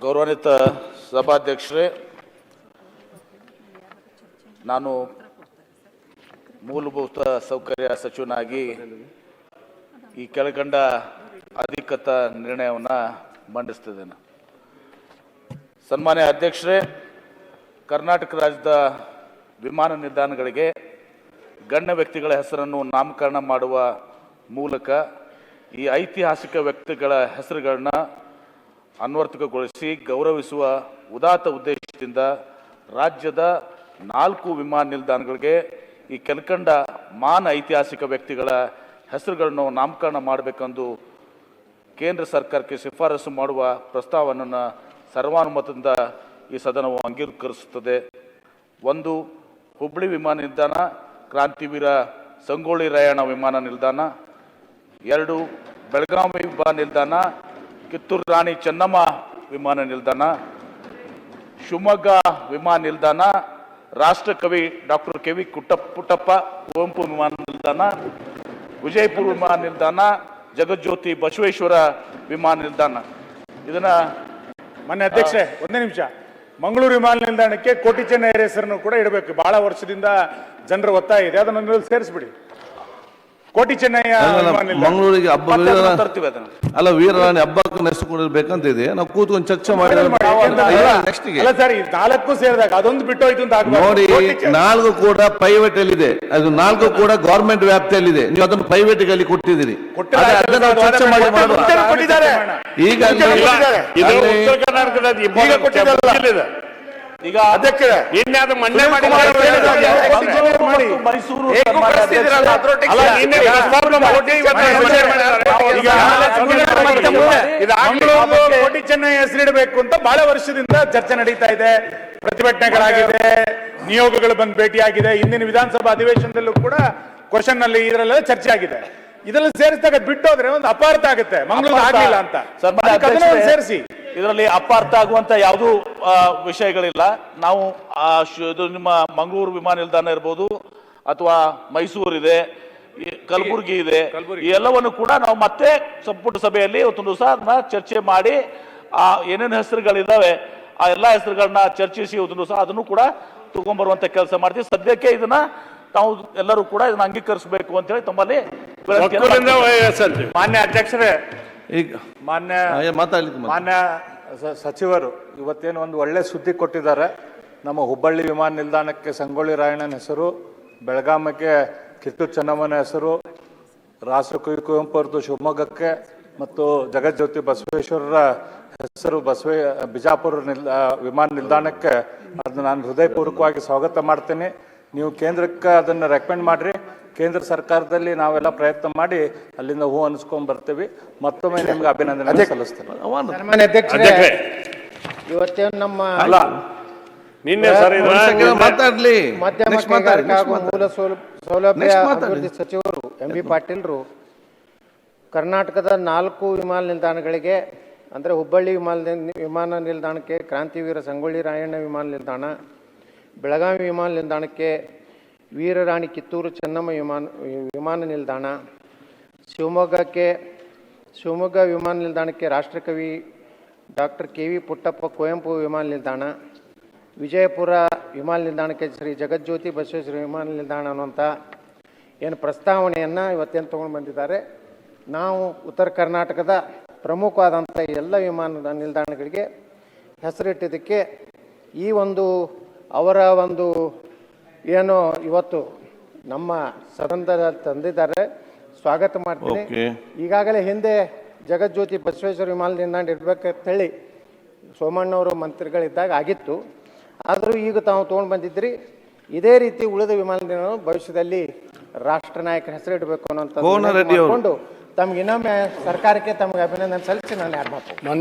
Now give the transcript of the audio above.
ಗೌರವಾನ್ವಿತ ಸಭಾಧ್ಯಕ್ಷರೇ, ನಾನು ಮೂಲಭೂತ ಸೌಕರ್ಯ ಸಚಿವನಾಗಿ ಈ ಕೆಳಕಂಡ ಅಧಿಕೃತ ನಿರ್ಣಯವನ್ನು ಮಂಡಿಸ್ತಿದ್ದೇನೆ. ಸನ್ಮಾನ್ಯ ಅಧ್ಯಕ್ಷರೇ, ಕರ್ನಾಟಕ ರಾಜ್ಯದ ವಿಮಾನ ನಿಲ್ದಾಣಗಳಿಗೆ ಗಣ್ಯ ವ್ಯಕ್ತಿಗಳ ಹೆಸರನ್ನು ನಾಮಕರಣ ಮಾಡುವ ಮೂಲಕ ಈ ಐತಿಹಾಸಿಕ ವ್ಯಕ್ತಿಗಳ ಹೆಸರುಗಳನ್ನ ಅನ್ವರ್ಥಕಗೊಳಿಸಿ ಗೌರವಿಸುವ ಉದಾತ್ತ ಉದ್ದೇಶದಿಂದ ರಾಜ್ಯದ ನಾಲ್ಕು ವಿಮಾನ ನಿಲ್ದಾಣಗಳಿಗೆ ಈ ಕೆಲ್ಕಂಡ ಮಾನ ಐತಿಹಾಸಿಕ ವ್ಯಕ್ತಿಗಳ ಹೆಸರುಗಳನ್ನು ನಾಮಕರಣ ಮಾಡಬೇಕೆಂದು ಕೇಂದ್ರ ಸರ್ಕಾರಕ್ಕೆ ಶಿಫಾರಸು ಮಾಡುವ ಪ್ರಸ್ತಾವವನ್ನು ಸರ್ವಾನುಮತದಿಂದ ಈ ಸದನವು ಅಂಗೀಕರಿಸುತ್ತದೆ. ಒಂದು ಹುಬ್ಬಳ್ಳಿ ವಿಮಾನ ನಿಲ್ದಾಣ, ಕ್ರಾಂತಿವೀರ ಸಂಗೊಳ್ಳಿ ರಾಯಣ್ಣ ವಿಮಾನ ನಿಲ್ದಾಣ. ಎರಡು, ಬೆಳಗಾವಿ ವಿಮಾನ ನಿಲ್ದಾಣ ಕಿತ್ತೂರು ರಾಣಿ ಚೆನ್ನಮ್ಮ ವಿಮಾನ ನಿಲ್ದಾಣ ಶಿವಮೊಗ್ಗ ವಿಮಾನ ನಿಲ್ದಾಣ ರಾಷ್ಟ್ರಕವಿ doctor K V Kuttappa Puttappa Kuvempu ವಿಮಾನ ನಿಲ್ದಾಣ ವಿಜಯಪುರ ವಿಮಾನ ನಿಲ್ದಾಣ ಜಗಜ್ಯೋತಿ ಬಸವೇಶ್ವರ ವಿಮಾನ ನಿಲ್ದಾಣ. ಇದನ್ನ ಮೊನ್ನೆ ಅಧ್ಯಕ್ಷೆ ಒಂದೇ ನಿಮಿಷ. ಮಂಗಳೂರು ವಿಮಾನ ನಿಲ್ದಾಣಕ್ಕೆ ಕೋಟಿ ಚೆನ್ನೈ ಹೆಸರನ್ನು ಕೂಡ ಇಡಬೇಕು. ಬಹಳ ವರ್ಷದಿಂದ ಜನರ ಒತ್ತಾಯ ಇದೆ. ಅದನ್ನು ಸೇರಿಸ್ಬಿಡಿ. ಕೋಟಿ ಚೆನ್ನಯ್ಯ. ಮಂಗಳೂರಿಗೆ ಹಬ್ಬ ಅಲ್ಲ ವೀರರಾಣಿ ಹಬ್ಬಕ್ಕೆ ನೆಸ್ಕೊಂಡಿರ್ಬೇಕಂತ ಇದೆ ನಾವು ಕೂತ್ಕೊಂಡು ಚರ್ಚೆ ಮಾಡಿ ಸರ್ ನಾಲ್ಕು ಸೇರಿದಾಗ ಅದೊಂದು ಬಿಟ್ಟು ಹೋಯ್ತು ಅಂತ ನೋಡಿ ನಾಲ್ಕು ಕೂಡ ಪ್ರೈವೇಟ್ ಅಲ್ಲಿ ಇದೆ. ಅದು ನಾಲ್ಕು ಕೂಡ ಗವರ್ಮೆಂಟ್ ವ್ಯಾಪ್ತಿಯಲ್ಲಿದೆ. ನೀವು ಅದನ್ನು ಪ್ರೈವೇಟ್ ಅಲ್ಲಿ ಕೊಟ್ಟಿದ್ದೀರಿ. ಚರ್ಚೆ ಮಾಡಿ. ಈಗ ಈಗ ಅದಕ್ಕೆ ಮನ್ನೆ ಮಾಡಿ ಕೋಟಿ ಚೆನ್ನೈ ಮಾಡಿ. ಮೈಸೂರು ಕೋಟಿ ಹೆಸರಿಡಬೇಕು ಅಂತ ಬಹಳ ವರ್ಷದಿಂದ ಚರ್ಚೆ ನಡೀತಾ ಇದೆ. ಪ್ರತಿಭಟನೆಗಳಾಗಿದೆ. ನಿಯೋಗಗಳು ಬಂದು ಭೇಟಿಯಾಗಿದೆ. ಇಂದಿನ ವಿಧಾನಸಭಾ ಅಧಿವೇಶನದಲ್ಲೂ ಕೂಡ ಕ್ವಶನ್ನಲ್ಲಿ ಇದರಲ್ಲ ಚರ್ಚೆ ಆಗಿದೆ. ಇದರಲ್ಲಿ ಸೇರಿಸಿದಾಗ ಬಿಟ್ಟೋದ್ರೆ ಒಂದು ಅಪಾರ್ಥ ಆಗುತ್ತೆ. ಮಂಗಳೂರು ಆಗಲಿಲ್ಲ ಅಂತ. ಸೇರಿಸಿ. ಇದರಲ್ಲಿ ಅಪಾರ್ಥ ಆಗುವಂತ ಯಾವುದೂ ವಿಷಯಗಳಿಲ್ಲ. ನಾವು ಇದು ನಿಮ್ಮ ಮಂಗಳೂರು ವಿಮಾನ ನಿಲ್ದಾಣ ಇರ್ಬೋದು ಅಥವಾ ಮೈಸೂರು ಇದೆ ಈ ಕಲಬುರಗಿ ಇದೆ ಎಲ್ಲವನ್ನು ಕೂಡ ನಾವು ಮತ್ತೆ ಸಂಪುಟ ಸಭೆಯಲ್ಲಿ ಒಂದು ದಿವಸ ಅದನ್ನ ಚರ್ಚೆ ಮಾಡಿ ಆ ಏನೇನು ಹೆಸರುಗಳಿದ್ದಾವೆ ಆ ಎಲ್ಲ ಹೆಸರುಗಳನ್ನ ಚರ್ಚಿಸಿ ಒಂದು ಸಹ ಅದನ್ನು ಕೂಡ ತಗೊಂಡ್ಬರುವಂತ ಕೆಲಸ ಮಾಡ್ತೀವಿ ಸದ್ಯಕ್ಕೆ ಇದನ್ನ ನಾವು ಎಲ್ಲರೂ ಕೂಡ ಇದನ್ನ ಅಂಗೀಕರಿಸಬೇಕು ಅಂತ ಹೇಳಿ ತಮ್ಮಲ್ಲಿ. ಮಾನ್ಯ ಅಧ್ಯಕ್ಷರೇ ಈಗ ಮಾನ್ಯ. ಮಾನ್ಯ ಸಚಿವರು ಇವತ್ತೇನು ಒಂದು ಒಳ್ಳೆ ಸುದ್ದಿ ಕೊಟ್ಟಿದ್ದಾರೆ ನಮ್ಮ ಹುಬ್ಬಳ್ಳಿ ವಿಮಾನ ನಿಲ್ದಾಣಕ್ಕೆ ಸಂಗೊಳ್ಳಿ ರಾಯಣ್ಣನ ಹೆಸರು ಬೆಳಗಾವಿಗೆ ಕಿತ್ತೂರು ಚೆನ್ನಮ್ಮನ ಹೆಸರು ರಾಷ್ಟ್ರಕವಿ ಕುವೆಂಪು ಅವ್ರದ್ದು ಶಿವಮೊಗ್ಗಕ್ಕೆ ಮತ್ತು ಜಗಜ್ಯೋತಿ ಬಸವೇಶ್ವರರ ಹೆಸರು ಬಸವೇ ಬಿಜಾಪುರ ನಿಲ್ ವಿಮಾನ ನಿಲ್ದಾಣಕ್ಕೆ ಅದನ್ನ ನಾನು ಹೃದಯಪೂರ್ವಕವಾಗಿ ಸ್ವಾಗತ ಮಾಡ್ತೀನಿ. ನೀವು ಕೇಂದ್ರಕ್ಕೆ ಅದನ್ನು ರೆಕಮೆಂಡ್ ಮಾಡಿರಿ. ಕೇಂದ್ರ ಸರ್ಕಾರದಲ್ಲಿ ನಾವೆಲ್ಲ ಪ್ರಯತ್ನ ಮಾಡಿ ಅಲ್ಲಿಂದ ಹೂ ಅನ್ಸ್ಕೊಂಡ್ ಬರ್ತೀವಿ. ಮತ್ತೊಮ್ಮೆ ನಿಮ್ಗೆ ಅಭಿನಂದನೆ ಸಲ್ಲಿಸ್ತೇನೆ. ಇವತ್ತೇನು ನಮ್ಮ ಅಲ್ಲ ನಿನ್ನೆ ಸರ್ ಮಾತಾಡ್ಲಿ ಮಧ್ಯಮ. ಮೂಲ ಸೌಲ- ಸೌಲಭ್ಯ ಅಭಿವೃದ್ಧಿ ಸಚಿವರು ಎಂ ಬಿ ಪಾಟೀಲ್ರು ಕರ್ನಾಟಕದ ನಾಲ್ಕು ವಿಮಾನ ನಿಲ್ದಾಣಗಳಿಗೆ ಅಂದರೆ ಹುಬ್ಬಳ್ಳಿ ವಿಮಾನ ವಿಮಾನ ನಿಲ್ದಾಣಕ್ಕೆ ಕ್ರಾಂತಿವೀರ ಸಂಗೊಳ್ಳಿ ರಾಯಣ್ಣ ವಿಮಾನ ನಿಲ್ದಾಣ ಬೆಳಗಾವಿ ವಿಮಾನ ನಿಲ್ದಾಣಕ್ಕೆ ವೀರರಾಣಿ ಕಿತ್ತೂರು ಚೆನ್ನಮ್ಮ ವಿಮಾನ ವಿಮಾನ ನಿಲ್ದಾಣ ಶಿವಮೊಗ್ಗಕ್ಕೆ ಶಿವಮೊಗ್ಗ ವಿಮಾನ ನಿಲ್ದಾಣಕ್ಕೆ ರಾಷ್ಟ್ರಕವಿ doctor K V Puttappa Kuvempu ವಿಮಾನ ನಿಲ್ದಾಣ ವಿಜಯಪುರ ವಿಮಾನ ನಿಲ್ದಾಣಕ್ಕೆ ಶ್ರೀ ಜಗಜ್ಯೋತಿ ಬಸವೇಶ್ವರ ವಿಮಾನ ನಿಲ್ದಾಣ ಅನ್ನುವಂಥ ಏನು ಪ್ರಸ್ತಾವನೆಯನ್ನು ಇವತ್ತೇನು ತೊಗೊಂಡು ಬಂದಿದ್ದಾರೆ. ನಾವು ಉತ್ತರ ಕರ್ನಾಟಕದ ಪ್ರಮುಖವಾದಂಥ ಎಲ್ಲ ವಿಮಾನ ನಿಲ್ದಾಣಗಳಿಗೆ ಹೆಸರಿಟ್ಟಿದ್ದಕ್ಕೆ ಈ ಒಂದು ಅವರ ಒಂದು ಏನು ಇವತ್ತು ನಮ್ಮ ಸದನದಲ್ಲಿ ತಂದಿದ್ದಾರೆ. ಸ್ವಾಗತ ಮಾಡ್ತೀನಿ. ಈಗಾಗಲೇ ಹಿಂದೆ ಜಗಜ್ಯೋತಿ ಬಸವೇಶ್ವರ ವಿಮಾನ ನಿಲ್ದಾಣ ಇರಬೇಕಂತೇಳಿ ಹೇಳಿ ಸೋಮಣ್ಣವರು ಮಂತ್ರಿಗಳಿದ್ದಾಗ ಆಗಿತ್ತು. ಆದರೂ ಈಗ ತಾವು ತೊಗೊಂಡು ಬಂದಿದ್ರಿ ಇದೇ ರೀತಿ ಉಳಿದ ವಿಮಾನ ನಿಲ್ದಾಣ ಭವಿಷ್ಯದಲ್ಲಿ ರಾಷ್ಟ್ರ ನಾಯಕರ ಹೆಸರಿಡಬೇಕು ಕೋನ ರೆಡ್ಡಿ ಅವರು. ಅನ್ನೋಂಥ ತಮ್ಗೆ ಇನ್ನೊಮ್ಮೆ ಸರ್ಕಾರಕ್ಕೆ ತಮಗೆ ಅಭಿನಂದನೆ ಸಲ್ಲಿಸಿ ನಾನು ಯಾರು ಮಾತು ಮೊನ್ನೆ